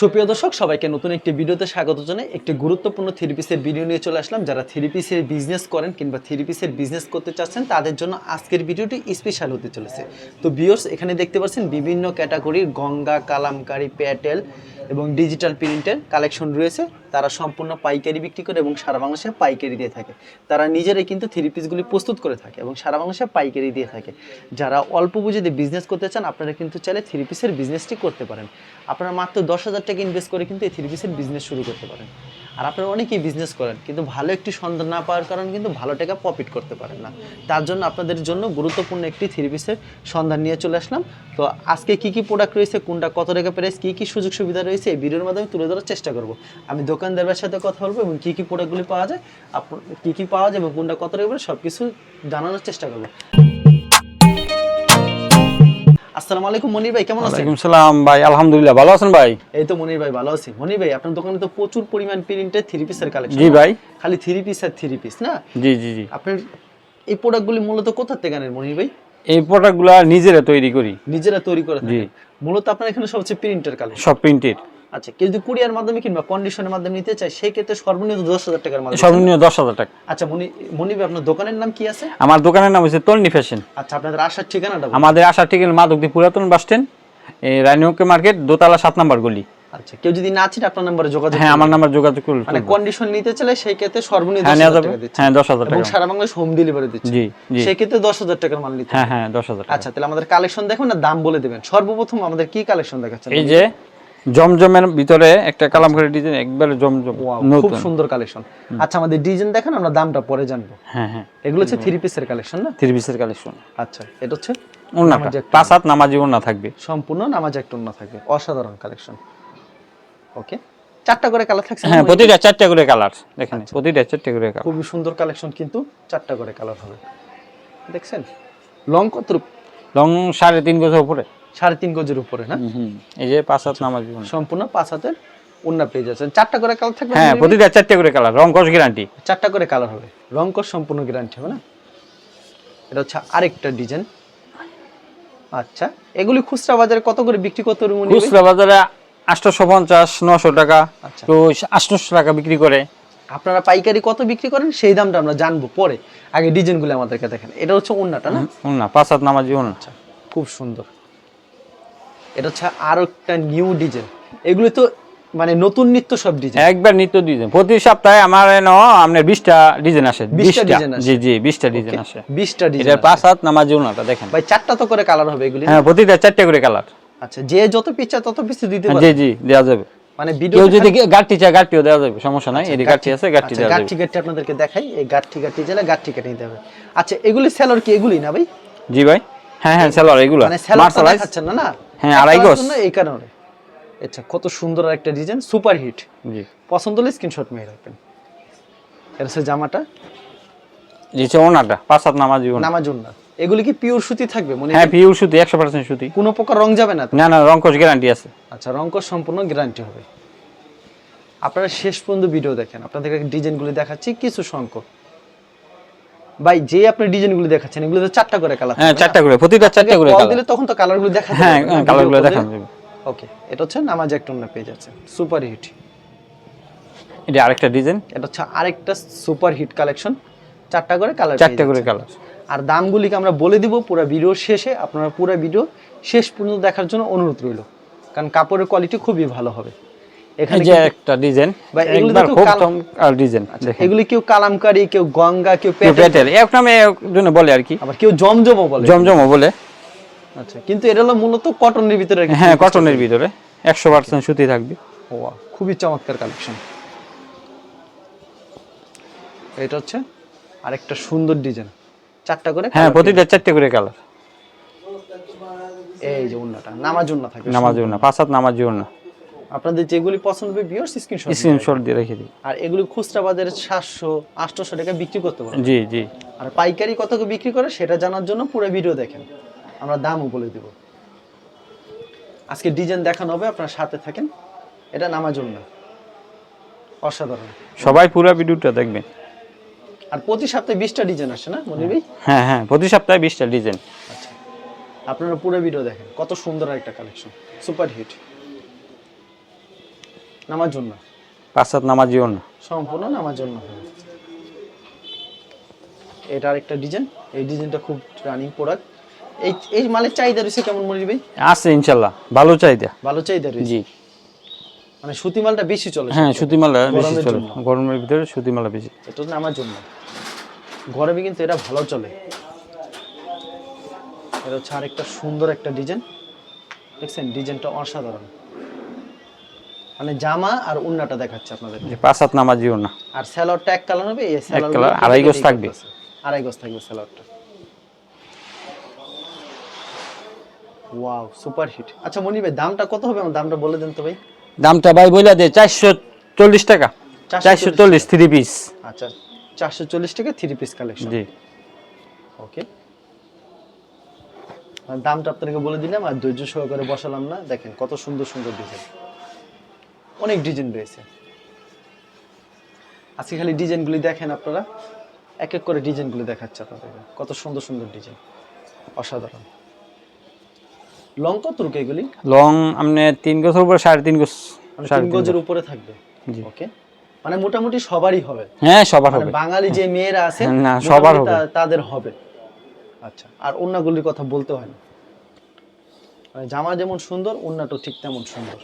সুপ্রিয় দর্শক, সবাইকে নতুন একটি ভিডিওতে স্বাগত জানাই। একটি গুরুত্বপূর্ণ থ্রি পিসের ভিডিও নিয়ে চলে আসলাম। যারা থ্রি পিসের বিজনেস করেন কিংবা থ্রি পিসের বিজনেস করতে চাচ্ছেন, তাদের জন্য আজকের ভিডিওটি স্পেশাল হতে চলেছে। তো বিয়র্স এখানে দেখতে পাচ্ছেন বিভিন্ন ক্যাটাগরির গঙ্গা, কালামকারী, প্যাটেল এবং ডিজিটাল প্রিন্টের কালেকশন রয়েছে, তারা সম্পূর্ণ পাইকারি বিক্রি করে এবং সারা বাংলাদেশে পাইকারি দিয়ে থাকে। তারা নিজেরাই কিন্তু থ্রি পিসগুলি প্রস্তুত করে থাকে এবং সারা বাংলাদেশে পাইকারি দিয়ে থাকে। যারা অল্প বুঝে বিজনেস করতে চান, আপনারা কিন্তু চাইলে থ্রি পিসের বিজনেসটি করতে পারেন। আপনারা মাত্র দশ হাজার টাকা ইনভেস্ট করে কিন্তু এই থ্রি পিসের বিজনেস শুরু করতে পারেন। আর আপনারা অনেকেই বিজনেস করেন, কিন্তু ভালো একটি সন্ধান না পাওয়ার কারণে কিন্তু ভালো টাকা প্রফিট করতে পারেন না। তার জন্য আপনাদের জন্য গুরুত্বপূর্ণ একটি থ্রি পিসের সন্ধান নিয়ে চলে আসলাম। তো আজকে কি কি প্রোডাক্ট রয়েছে, কোনটা, কত টাকা প্রাইস কী কী সুযোগ সুবিধা রয়েছে, এই ভিডিওর মাধ্যমে তুলে ধরার চেষ্টা করব। আমি দোকানদারের সাথে কথা বলব এবং কী কী প্রোডাক্টগুলি পাওয়া যায় আপ- কী কী পাওয়া যায় এবং কোনটা কত টাকা সব কিছু জানানোর চেষ্টা করব। আসসালামু আলাইকুম মনির ভাই কেমন আছেন? ওয়ালাইকুম সালাম ভাই আলহামদুলিল্লাহ ভালো আছেন ভাই? এই তো মনির ভাই ভালো আছি। মনির ভাই আপনার দোকানে তো প্রচুর পরিমাণ প্রিন্টের থ্রি পিসের কালেকশন জি ভাই। খালি থ্রি পিস আর থ্রি পিস না? জি জি জি। আপনার এই প্রোডাক্টগুলি মূলত কোথা থেকে আনেন মনির ভাই? এই প্রোডাক্টগুলো নিজেরা তৈরি করি। নিজেরা তৈরি করে থাকি মূলত আপনার এখানে সবচেয়ে প্রিন্টের কালেকশন সব প্রিন্টেড আচ্ছা কেউ যদি কুরিয়ার মাধ্যমে কিংবা কন্ডিশনের মাধ্যমে নিতে চায় সেই ক্ষেত্রে সর্বনিম্ন দশ হাজার টাকার মাধ্যমে সর্বনিম্ন দশ হাজার টাকা। আচ্ছা মনি মনি ভাই আপনার দোকানের নাম কি আছে? আমার দোকানের নাম হচ্ছে তলনি ফ্যাশন আচ্ছা আপনাদের আসার ঠিকানাটা আমাদের আসার ঠিকানা মাদকদি পুরাতন বাস স্ট্যান্ড এই রানীমুখী মার্কেট দোতলা সাত নম্বর গলি। আচ্ছা কেউ যদি না চিনে আপনার নাম্বারে যোগাযোগ হ্যাঁ আমার নাম্বার যোগাযোগ করুন। মানে কন্ডিশন নিতে চাইলে সেই ক্ষেত্রে সর্বনিম্ন হ্যাঁ দশ নেওয়া হাজার যাবে টাকা হ্যাঁ এবং টাকা। সারা বাংলাদেশ হোম ডেলিভারি দিচ্ছে। জি জি। সেই ক্ষেত্রে দশ হাজার টাকার মাল নিতে হ্যাঁ হ্যাঁ দশ হাজার টাকা আচ্ছা তাহলে আমাদের কালেকশন দেখুন না দাম বলে দেবেন। সর্বপ্রথম আমাদের কি কালেকশন দেখাচ্ছেন? এই যে জমজমের ভিতরে একটা কালামকারী ডিজাইন একবারে জমজম খুব সুন্দর কালেকশন আচ্ছা আমাদের ডিজাইন দেখেন আমরা দামটা পরে জানব। হ্যাঁ হ্যাঁ। এগুলো হচ্ছে থ্রি পিসের কালেকশন না? থ্রি পিসের কালেকশন আচ্ছা এটা হচ্ছে ওন্নাটা পাঁচ হাত নামাজি ওন্না থাকবে। সম্পূর্ণ নামাজ একটা অন্য থাকবে। অসাধারণ কালেকশন ওকে চারটা করে কালার থাকছে হ্যাঁ প্রতিটা চারটা করে কালার দেখেন প্রতিটা চারটা করে কালার খুবই সুন্দর কালেকশন কিন্তু চারটা করে কালার হবে। দেখছেন? লং কত লং সাড়ে তিন গজের উপরে। সাড়ে তিন গজের উপরে না? এই যে পাঁচ হাত নামাজি ওন্না। সম্পূর্ণ পাঁচ হাতের অন্য পেয়ে যাচ্ছেন। চারটা করে কালার থাকবে হ্যাঁ প্রতিটা চারটা করে কালার রং কস গ্যারান্টি চারটা করে কালার হবে। রং সম্পূর্ণ গ্যারান্টি হবে না? এটা হচ্ছে আরেকটা ডিজাইন আচ্ছা এগুলি খুচরা বাজারে কত করে বিক্রি করতে পারবে খুচরা বাজারে আটশোশো পঞ্চাশ নশো টাকা আচ্ছা। তো আটশোশো টাকা বিক্রি করে। আপনারা পাইকারি কত বিক্রি করেন? সেই দামটা আমরা জানব পরে। আগে ডিজাইনগুলো আমাদেরকে দেখেন। এটা হচ্ছে অন্যটা না? না পাঁচ হাত নামাজি ওন্না আচ্ছা খুব সুন্দর। এটা হচ্ছে আরও একটা নিউ ডিজাইন এগুলো তো মানে নতুন নিত্য সব ডিজাইন একবার নিত্য ডিজাইন প্রতি সপ্তাহে আমার এন আপনার বিশটা ডিজাইন আসে। 20টা বিশটা। ডিজাইন জি জি বিশটা ডিজাইন আসে। বিশটা এটা ডিজাইন পাঁচ হাত নামাজি ওন্নাটা দেখেন। ভাই চারটা তো করে কালার হবে এগুলি। হ্যাঁ প্রতিটা চারটা করে কালার আচ্ছা যে যত পিচ্ছা তত পিছু দিতে জি পারে জি দেওয়া যাবে। মানে ভিডিও কেউ যদি গাঠি চায় গাঠিও দেওয়া যাবে সমস্যা নাই। এদিকে গাঠি আছে গাঠি দেওয়া যাবে। গাঠি গাঠি আপনাদেরকে দেখাই। এই গাঠি গাঠি জেলা গাঠি কেটে নিতে হবে। আচ্ছা এগুলি সেলর কি এগুলি না ভাই? জি ভাই। হ্যাঁ হ্যাঁ সেলার এগুলো। মানে সেলর না না? হ্যাঁ, আড়াই গজ। এই কারণে। আচ্ছা কত সুন্দর একটা ডিজাইন সুপার হিট জি। পছন্দ হলে স্ক্রিনশট মেরে রাখবেন। এটা হচ্ছে জামাটা। জি ওনাটা পাঁচ সাত নামাজ ওনা নামাজ না এগুলি কি পিওর সুতি থাকবে? মনে হ্যাঁ পিউর সুতি একশো পার্সেন্ট সুতি। কোনো প্রকার রং যাবে না? না না রংকশ গ্যারান্টি আছে। আচ্ছা রংকর সম্পূর্ণ গ্যারান্টি হবে। আপনারা শেষ পর্যন্ত ভিডিও দেখেন। আপনাদেরকে ডিজাইনগুলি দেখাচ্ছি কিছু সংখ্যক। ভাই যে আপনি ডিজাইনগুলি দেখাচ্ছেন এগুলো তো চারটা করে কালার হ্যাঁ চারটা করে প্রতিটা চারটা করে কালার দিলে তখন তো কালারগুলো দেখা হ্যাঁ কালারগুলো যাবে। ওকে এটা হচ্ছে নামাজ একটা অন্য পেয়ে যাচ্ছে সুপার হিট এটা আরেকটা ডিজাইন এটা হচ্ছে আরেকটা সুপার হিট কালেকশন চারটা করে কালার চারটা করে কালার আর দামগুলিকে আমরা বলে দিব পুরো ভিডিওর শেষে আপনারা পুরো ভিডিও শেষ পর্যন্ত দেখার জন্য অনুরোধ রইল। কারণ কাপড়ের কোয়ালিটি খুবই ভালো হবে। এখানে যে একটা ডিজাইন। একবার খুব চমৎকার ডিজাইন এগুলি কেউ কালামকারি কেউ গঙ্গা কেউ কেউ পেটেল পেটেল এক নামে জন্য বলে আর কি। আবার কেউ জমজমও বলে। জমজমও বলে। আচ্ছা কিন্তু এটা হলো মূলত কটনের ভিতরে হ্যাঁ কটনের ভিতরে। একশো পার্সেন্ট সুতি থাকবে। ওয়া খুবই চমৎকার কালেকশন। এটা হচ্ছে আরেকটা সুন্দর ডিজাইন। চারটা করে হ্যাঁ প্রতিটা চারটে করে কালার এই যে উন্নাটা নামাজ উন্না থাকবে নামাজি না পাঁচ হাত নামাজি না আপনাদের যেগুলি পছন্দ হবে বিয়ার্স স্ক্রিনশট স্ক্রিনশট দিয়ে রেখে দিই। আর এগুলি খুচরা বাজারে সাতশো আটশোশো টাকা বিক্রি করতে পারবেন। জি জি। আর পাইকারি কত করে বিক্রি করে সেটা জানার জন্য পুরো ভিডিও দেখেন। আমরা দামও বলে দেব। আজকে ডিজাইন দেখানো হবে আপনার সাথে থাকেন। এটা নামাজ জন্য অসাধারণ। সবাই পুরো ভিডিওটা দেখবেন। আর প্রতি সপ্তাহে বিশটা ডিজাইন আসে না মনির ভাই? হ্যাঁ হ্যাঁ প্রতি সপ্তাহে বিশটা ডিজাইন আচ্ছা। আপনারা পুরো ভিডিও দেখেন। কত সুন্দর একটা কালেকশন সুপার হিট নামার জন্য? পাঁচ সাত নামাজিও না সম্পূর্ণ নামার জন্য। এটা আরেকটা ডিজাইন। এই ডিজাইনটা খুব রানিং প্রোডাক্ট এই এই মালের চাহিদা রয়েছে কেমন মনির ভাই? আছে ইনশাল্লাহ। ভালো চাহিদা। ভালো চাহিদা রয়েছে? জি। মানে সুতি মালটা বেশি চলে হ্যাঁ সুতিমালা বেশি গরমের চলে। গরমের ভিতরে সুতিমালা বেশি। এটা হচ্ছে আমার জন্য। গরমে কিন্তু এটা ভালো চলে। এটা হচ্ছে আরেকটা সুন্দর একটা ডিজাইন। দেখছেন ডিজাইনটা অসাধারণ। মানে জামা আর উন্নাটা দেখাচ্ছে আপনাদের পাঁচ সাত নামাজিও না আর স্যালোয়ারটা এক কালার হবে এই colour, আড়াই গজ থাকবে। আড়াই গজ থাকবে স্যালোয়ারটা। Wow super hit. আচ্ছা মনি ভাই দামটা কত হবে? আমার দামটা বলে দেন তো ভাই। দামটা ভাই বইলা দে চারশো চল্লিশ টাকা। 440 চারশো চল্লিশ থ্রি পিস আচ্ছা চারশো চল্লিশ টাকা থ্রি পিস কালেকশন জি। ওকে দামটা আপনাকে বলে দিলাম আর ধৈর্য সহকারে বসালাম না। দেখেন কত সুন্দর সুন্দর ডিজাইন অনেক ডিজাইন রয়েছে। আজকে খালি ডিজাইনগুলি দেখেন আপনারা। এক এক করে ডিজাইনগুলি দেখাচ্ছে আপনাদের। কত সুন্দর সুন্দর ডিজাইন। অসাধারণ। লং কত রুকে এগুলি? লং আপনি তিন গজের উপরে সাড়ে তিন গজ মানে তিন গজের উপরে থাকবে? জি। ওকে। মানে মোটামুটি সবারই হবে। হ্যাঁ সবার মানে হবে। বাঙালি যে মেয়েরা আছে না, সবার হবে। তাদের হবে। আচ্ছা আর অন্যগুলির কথা বলতে হয় না। মানে জামা যেমন সুন্দর অন্যটা ঠিক তেমন সুন্দর।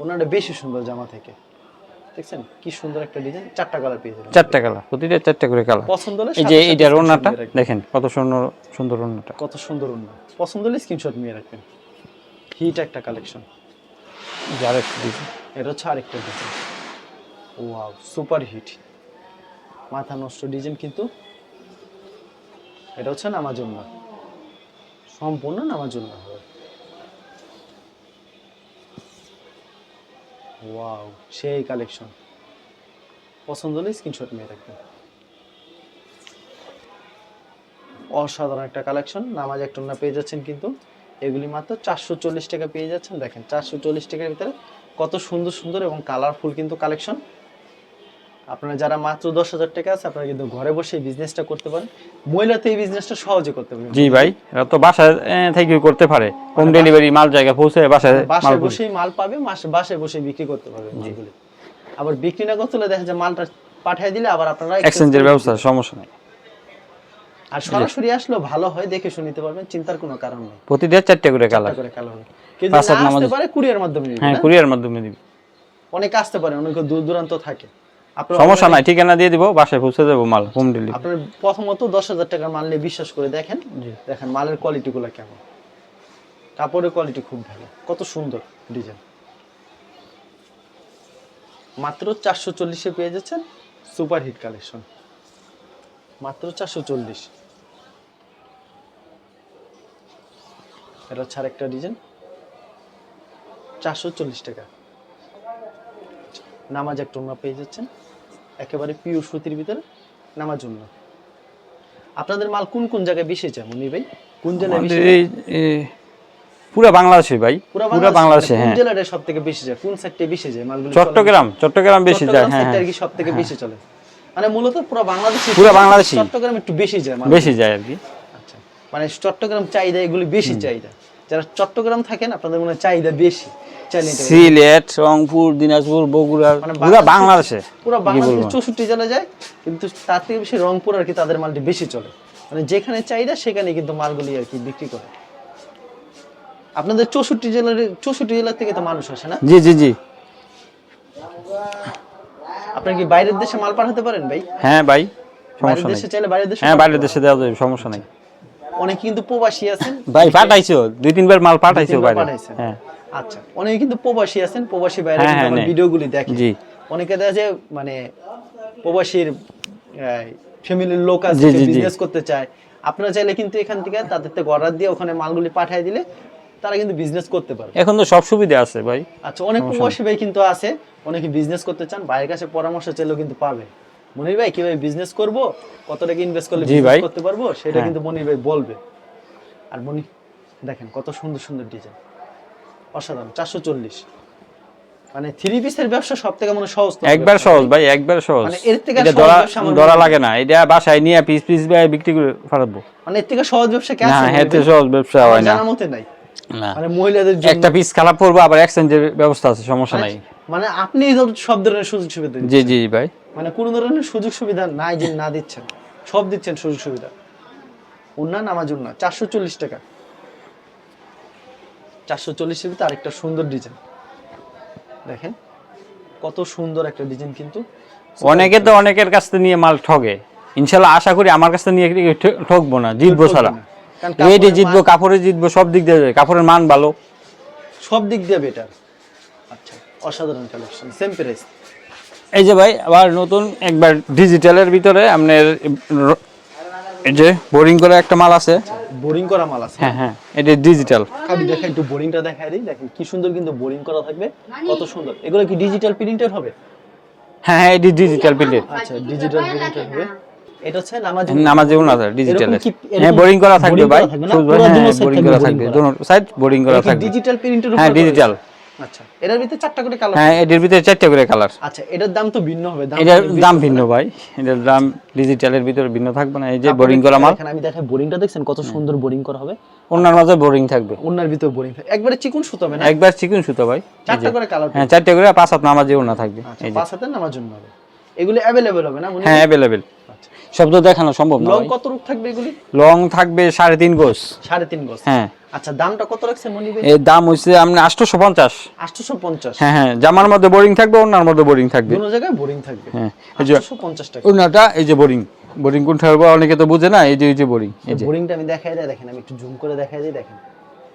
অন্যটা বেশি সুন্দর জামা থেকে। দেখছেন কি সুন্দর একটা ডিজাইন চারটা কালার পেয়ে যাবেন। চারটা কালার প্রতিটা চারটা করে কালার পছন্দ হলে এই যে দিয়ে রাখবেন। দেখেন কত সুন্দর সুন্দর ওড়নাটা। কত সুন্দর অন্য পছন্দ হলে স্ক্রিনশট নিয়ে রাখবেন। হিট একটা কালেকশন যার একটু ডিজাইন এটা হচ্ছে আরেকটা ডিজাইন ওয়াও সুপার হিট মাথা নষ্ট ডিজাইন কিন্তু এটা হচ্ছে নামার জন্য সম্পূর্ণ নামার জন্য হবে। ওয়াও সেই কালেকশন পছন্দ হলে স্ক্রিনশট নিয়ে রাখবেন অসাধারণ একটা কালেকশন নামাজ একটা না পেয়ে যাচ্ছেন কিন্তু, এগুলি মাত্র চারশো চল্লিশ টাকা পেয়ে যাচ্ছেন। দেখেন, চারশো চল্লিশ টাকার ভিতরে কত সুন্দর সুন্দর এবং কালারফুল কিন্তু কালেকশন আপনারা যারা মাত্র দশ হাজার টাকা আছে আপনারা কিন্তু ঘরে বসে বিজনেসটা করতে পারেন। মহিলাতে এই বিজনেসটা সহজে করতে পারেন। জি ভাই এরা তো বাসায় থেকে করতে পারে। হোম ডেলিভারি মাল জায়গা পৌঁছে বাসায় বাসায় বসেই মাল পাবে মাস- বাসায় বসে বিক্রি করতে পারবে আবার বিক্রি না করতে হলে দেখা যায় মালটা পাঠিয়ে দিলে আবার আপনারা এক্সচেঞ্জের ব্যবস্থা সমস্যা নেই। আর সরাসরি আসলেও ভালো হয় দেখে শুনে নিতে পারবেন চিন্তার কোনো কারণ নেই। প্রতিদিন চারটে করে কালার। করে কালার না আসতে পারে কুরিয়ার মাধ্যমে হ্যাঁ কুরিয়ার মাধ্যমে দিবি অনেকে আসতে পারে অনেকে দূর দূরান্ত থাকে। সমস্যা নাই ঠিকানা দিয়ে দিব বাসায় পৌঁছে দেবো মাল হোম ডেলিভারি আপনার প্রথমত দশ হাজার টাকার মাল নিয়ে বিশ্বাস করে দেখেন দেখেন মালের কোয়ালিটিগুলো কেমন। কাপড়ের কোয়ালিটি খুব ভালো কত সুন্দর ডিজাইন মাত্র চারশো চল্লিশে পেয়ে যাচ্ছেন সুপার হিট কালেকশন মাত্র চারশো চল্লিশ। এটা হচ্ছে আরেকটা ডিজাইন চারশো চল্লিশ টাকা। নামাজ একটা ওড়না পেয়ে যাচ্ছেন। একেবারে পিওর সুতির ভিতরে নামার জন্য আপনাদের মাল কোন কোন জায়গায় বেশি যায় মনির ভাই? কোন জেলায় বেশি পুরা বাংলাদেশে ভাই পুরা বাংলাদেশে কোন হ্যাঁ। জেলাটা সব থেকে বেশি যায় কোন সাইডটা বেশি যায় মালগুলো চট্টগ্রাম চট্টগ্রাম বেশি যায় হ্যাঁ আর হ্যাঁ। কি সব থেকে বেশি চলে। মানে মূলত পুরো বাংলাদেশে পুরা বাংলাদেশই। চট্টগ্রাম একটু বেশি যায় বেশি যায় আর কি। আচ্ছা মানে চট্টগ্রাম চাহিদা এগুলি বেশি চাহিদা। যারা চট্টগ্রাম থাকেন আপনাদের মনে চাহিদা বেশি? সিলেট রংপুর দিনাজপুর বগুড়া মানে পুরা বাংলাদেশে। পুরো বাংলাদেশে চৌষট্টি জেলা যায় কিন্তু তার থেকে বেশি রংপুর আর কি তাদের মালটি বেশি চলে। মানে যেখানে চাহিদা সেখানে কিন্তু মালগুলি আর কি বিক্রি করে। আপনাদের চৌষট্টি জেলার চৌষট্টি জেলার থেকে তো মানুষ আসে না? জি জি জি। আপনি কি বাইরের দেশে মাল পাঠাতে পারেন ভাই? হ্যাঁ ভাই বাইরের সমস্যা নেই। দেশে চাইলে বাইরের দেশে হ্যাঁ বাইরের দেশে দেওয়া যাবে সমস্যা নেই। অনেকে কিন্তু প্রবাসী আছেন। ভাই পাঠাইছো? দুই তিনবার মাল পাঠাইছো বাইরে হ্যাঁ। আচ্ছা অনেকে কিন্তু প্রবাসী আছেন প্রবাসী বাইরে হ্যাঁ, কিন্তু হ্যাঁ, আমার ভিডিওগুলি দেখে। জি। অনেকে দেখা যায় মানে প্রবাসীর ফ্যামিলির লোক আছে। বিজনেস করতে চায়। আপনারা চাইলে কিন্তু এখান থেকে তাদের থেকে অর্ডার দিয়ে ওখানে মালগুলি পাঠিয়ে দিলে তারা কিন্তু বিজনেস করতে পারবে। এখন তো সব সুবিধা আছে ভাই। আচ্ছা অনেক প্রবাসী ভাই কিন্তু আছে অনেকে বিজনেস করতে চান ভাইয়ের কাছে পরামর্শ চাইলেও কিন্তু পাবে। মনির ভাই কীভাবে বিজনেস করব কত টাকা ইনভেস্ট করলে বিজনেস করতে পারব সেটা হ্যাঁ। কিন্তু মনির ভাই বলবে। আর মনি দেখেন কত সুন্দর সুন্দর ডিজাইন অসাধারণ চারশো চল্লিশ। মানে থ্রি পিসের ব্যবসা সব থেকে মনে সহজ একবার সহজ ভাই একবার সহজ। মানে এর থেকে ধরা ধরা লাগে না। এটা বাসায় নিয়ে পিস পিস ভাই বিক্রি করে ফাটাবো মানে এর থেকে সহজ ব্যবসা কে না আছে মনির ভাই? সহজ ব্যবসা হয় না। জানার মতে নাই। না। মানে মহিলাদের জন্য একটা পিস খারাপ পড়ব আবার এক্সচেঞ্জের ব্যবস্থা আছে সমস্যা মানে নাই। মানে আপনি সব ধরনের সুযোগ সুবিধা জি জি ভাই। মানে কোনো ধরনের সুযোগ সুবিধা নাই যে না দিচ্ছেন। সব দিচ্ছেন সুযোগ সুবিধা। উন্না নামাজ উন্না চারশো চল্লিশ টাকা। চারশো চল্লিশের ভিতরে আরেকটা সুন্দর ডিজাইন দেখেন কত সুন্দর একটা ডিজাইন কিন্তু। অনেকে তো অনেকের কাছ থেকে নিয়ে মাল ঠগে। ইনশাল্লাহ আশা করি আমার কাছ থেকে নিয়ে ঠকবো না জিতবো সারা। রেটে জিতবো কাপড়ে জিতবো সব দিক দিয়ে কাপড়ের মান ভালো। সব দিক দিয়ে বেটার আচ্ছা অসাধারণ কালেকশন সেম প্রাইস এই যে ভাই আবার নতুন একবার ডিজিটালের ভিতরে আপনার এই যে বোরিং করে একটা মাল আছে। বোরিং করা মাল আছে? হ্যাঁ হ্যাঁ এটা ডিজিটাল আমি দেখা একটু বোরিংটা দেখাই দিই দেখেন কি সুন্দর কিন্তু বোরিং করা থাকবে কত সুন্দর। এগুলো কি ডিজিটাল প্রিন্টের হবে? হ্যাঁ হ্যাঁ এটি ডিজিটাল প্রিন্টের আচ্ছা ডিজিটাল প্রিন্টের হবে এটা হচ্ছে নামাজ নামাজেও না ডিজিটালের এরকম কি- হ্যাঁ বোরিং করা থাকবে ভাই। পুরো হ্যাঁ বোরিং করা থাকবে। দুনো সাইড বোরিং করা থাকবে। ডিজিটাল প্রিন্টের হ্যাঁ ডিজিটাল আচ্ছা এটার ভিতরে চারটা করে কালার হ্যাঁ এটির ভিতরে চারটে করে কালার আচ্ছা এটার দাম তো ভিন্ন হবে এটার দাম ভিন্ন ভাই এটার দাম ডিজিটালের ভিতরে ভিন্ন থাকবে না এই যে বোরিং করা মাল। এখানে আমি দেখাই বোরিংটা দেখছেন কত সুন্দর বোরিং করা হবে? ওনার মাঝে বোরিং থাকবে। ওনার ভিতরে বোরিং একবারে চিকুন সুতো হবে না? একবার চিকুন সুতো ভাই চারটা করে কালার হ্যাঁ চারটে করে পাঁচ হাত নামাজেও না থাকবে আচ্ছা এই যে। পাঁচ হাতে নামার জন্য হবে। এগুলো অ্যাভেলেবেল হবে না হ্যাঁ অ্যাভেলেবেল আচ্ছা। দেখানো সম্ভব না লং কত রূপ থাকবে এগুলি? লং থাকবে সাড়ে তিন গোস। সাড়ে তিন গজ হ্যাঁ। আচ্ছা দামটা কত রাখছেন মনি ভাই? এর দাম হচ্ছে আপনি আটশোশো পঞ্চাশ আটশোশো পঞ্চাশ হ্যাঁ হ্যাঁ জামার মধ্যে বোরিং থাকবে ওনার মধ্যে বোরিং থাকবে। দুটো জায়গায় বোরিং থাকবে। হ্যাঁ এই যে আটশোশো পঞ্চাশ টাকা। ওনাটা এই যে বোরিং। বোরিং কোনটা হবে অনেকে তো বুঝে না এই যে এই যে বোরিং এই যে। বোরিংটা আমি দেখাই দিই দেখেন আমি একটু জুম করে দেখাই দিই দেখেন।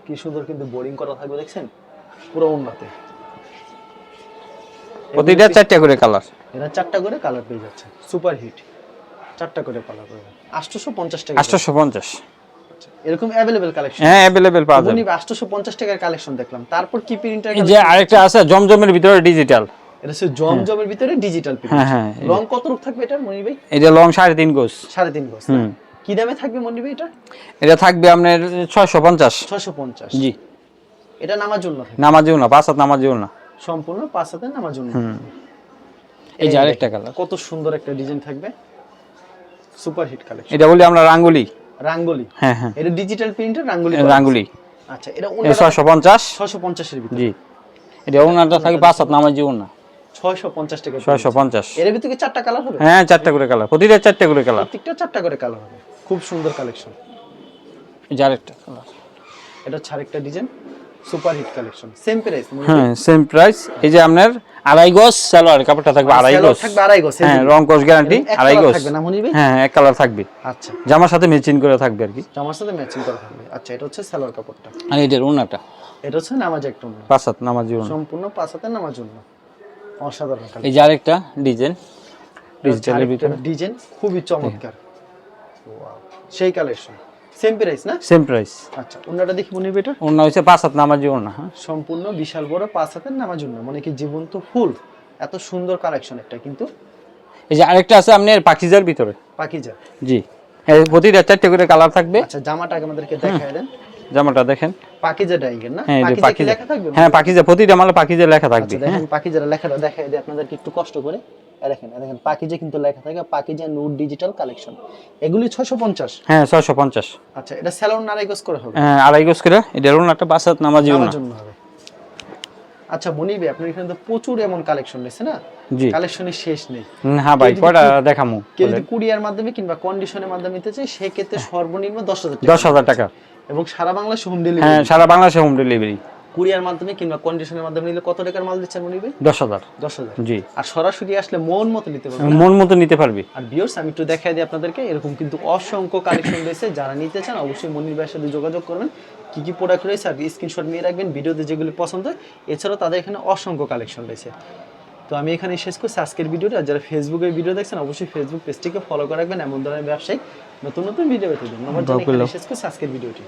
কি সুন্দর কিন্তু বোরিং করা থাকবে দেখছেন? পুরো উন্নতে প্রতিটা চারটে করে কালার এরা চারটা করে কালার পেয়ে যাচ্ছে। সুপার হিট চারটা করে কালার করে আটশোশো পঞ্চাশ টাকা। আটশোশো পঞ্চাশ এরকম অ্যাভেলেবেল কালেকশন হ্যাঁ অ্যাভেলেবেল পাওয়া যাবে। আটশোশো পঞ্চাশ টাকার কালেকশন দেখলাম। তারপর কি প্রিন্টার এই যে আরেকটা আছে জমজমের ভিতরে ডিজিটাল এটা হচ্ছে জমজমের ভিতরে ডিজিটাল প্রিন্ট হ্যাঁ হ্যাঁ এই যে। রং কত রূপ থাকবে এটা মনি ভাই? এটা লং সাড়ে তিন গোস। গজ কি দামে থাকবে মনি ভাই এটা? এটা থাকবে আপনার ছয়শো পঞ্চাশ ছয়শো পঞ্চাশ জি। এটা নামার জন্য থাকবে? নামাজেও না পাঁচ হাত নামাজেও না সম্পূর্ণ পাঁচ হাতে নামার জন্য এই যে আরেকটা কালার কত সুন্দর একটা ডিজাইন থাকবে। সুপার হিট কালেকশন এটা বলি আমরা রাঙ্গুলি। রাঙ্গলি। হ্যাঁ হ্যাঁ। এটা ডিজিটাল প্রিন্টের রাঙ্গুলি রাঙ্গুলি। আচ্ছা এটা এই ছয়শো পঞ্চাশ? ছয়শো পঞ্চাশের ভিতরে। জি। এটা ওনারটা থাকে পাঁচ হাত জীবন না ছয়শো পঞ্চাশ টাকা ছয়শো পঞ্চাশ। এর ভিতরে কি চারটা কালার হবে? হ্যাঁ চারটা করে কালার প্রতিটা চারটা করে কালার প্রত্যেকটা চারটা করে কালার হবে। খুব সুন্দর কালেকশন এই একটা কালার এটা ছাড় আরেকটা design super hit collection. Same price হ্যাঁ সেম প্রাইস এই যে আপনার আড়াই গজ সালোয়ার কাপড়টা থাকবে আড়াই গজ। থাকবে আড়াই গজ হ্যাঁ রং গ্যারান্টি আড়াই গজ। থাকবে না মনির হ্যাঁ হ্যাঁ, এক কালার থাকবে। আচ্ছা। জামার সাথে ম্যাচিং করে থাকবে আর কি। জামার সাথে ম্যাচিং করা থাকবে। আচ্ছা এটা হচ্ছে সালোয়ার কাপড়টা। আর এটার ওনাটা এটা হচ্ছে নামাজ একটা অন্য। পাঁচ হাত নামাজেও না সম্পূর্ণ পাঁচ অসাধারণ এই যে আরেকটা ডিজাইন। ডিজিটালের ভিতরে। ডিজাইন খুবই চমৎকার। Wow, সেই কালেকশন। সেম প্রাইস না? সেম প্রাইস আচ্ছা অন্যটা দেখি মনির ভাই এটা? ওনা হচ্ছে পাঁচ হাত নামাজেও না হ্যাঁ। সম্পূর্ণ বিশাল বড় পাঁচ হাতের নামার জন্য মানে কি জীবন্ত ফুল এত সুন্দর কালেকশন একটা কিন্তু এই যে আরেকটা আছে আপনার পাখিজার ভিতরে। জি এই প্রতিটা চারটে করে কালার থাকবে। আচ্ছা জামাটা আগে আমাদেরকে দেখায় দেন। জামাটা দেখেন। পাকিজা ডাইগের না? হ্যাঁ পাকিজা লেখা থাকবে? হ্যাঁ পাখিজা প্রতিটা মালে পাখিজা লেখা থাকবে আচ্ছা দেখেন পাকিজার লেখাটা দেখায় দিই আপনাদেরকে একটু কষ্ট করে। দেখেন দেখেন পাকিজা কিন্তু লেখা থাকে পাকিজা নূর ডিজিটাল কালেকশন এগুলি 650 হ্যাঁ আচ্ছা এটা স্যালন নারাইগস করে হবে? হ্যাঁ আড়াই গজ করে না হবে। আচ্ছা মনিবে আপনার এখানে তো প্রচুর এমন কালেকশন রয়েছে না? কালেকশনের শেষ নেই। হ্যাঁ ভাই কয়টা দেখামু কেউ যদি কুরিয়ার মাধ্যমে কিংবা কন্ডিশনের মাধ্যমে নিতে সেক্ষেত্রে সর্বনিম্ন টাকা। দশ হাজার টাকা। এবং সারা বাংলাদেশে হোম হ্যাঁ ডেলিভারি সারা বাংলাদেশে হোম ডেলিভারি কুরিয়ার মাধ্যমে কিংবা কন্ডিশনের মাধ্যমে নিলে কত টাকার মাল দিচ্ছেন মনিবে দশ হাজার। দশ হাজার। জি। আর সরাসরি আসলে মন মতো নিতে পারবেন মন মতো নিতে পারবি। আর বিয়ার্স আমি একটু দেখাই দিই আপনাদেরকে এরকম কিন্তু অসংখ্য কালেকশন রয়েছে। যারা নিতে চান অবশ্যই মনির ভাইয়ের সাথে যোগাযোগ করবেন। কি কি প্রোডাক্ট রয়েছে আর স্ক্রিনশট নিয়ে রাখবেন ভিডিওতে যেগুলি পছন্দ হয়। এছাড়াও তাদের এখানে অসংখ্য কালেকশন রয়েছে। তো আমি এখানে শেষ করছি আজকের ভিডিওটা। আর যারা ফেসবুকে ভিডিও দেখছেন অবশ্যই ফেসবুক পেজটিকে ফলো করে রাখবেন। এমন ধরনের ব্যবসায়িক নতুন নতুন ভিডিও পেতে দেন আমার এখানে শেষ করছি আজকের ভিডিওটি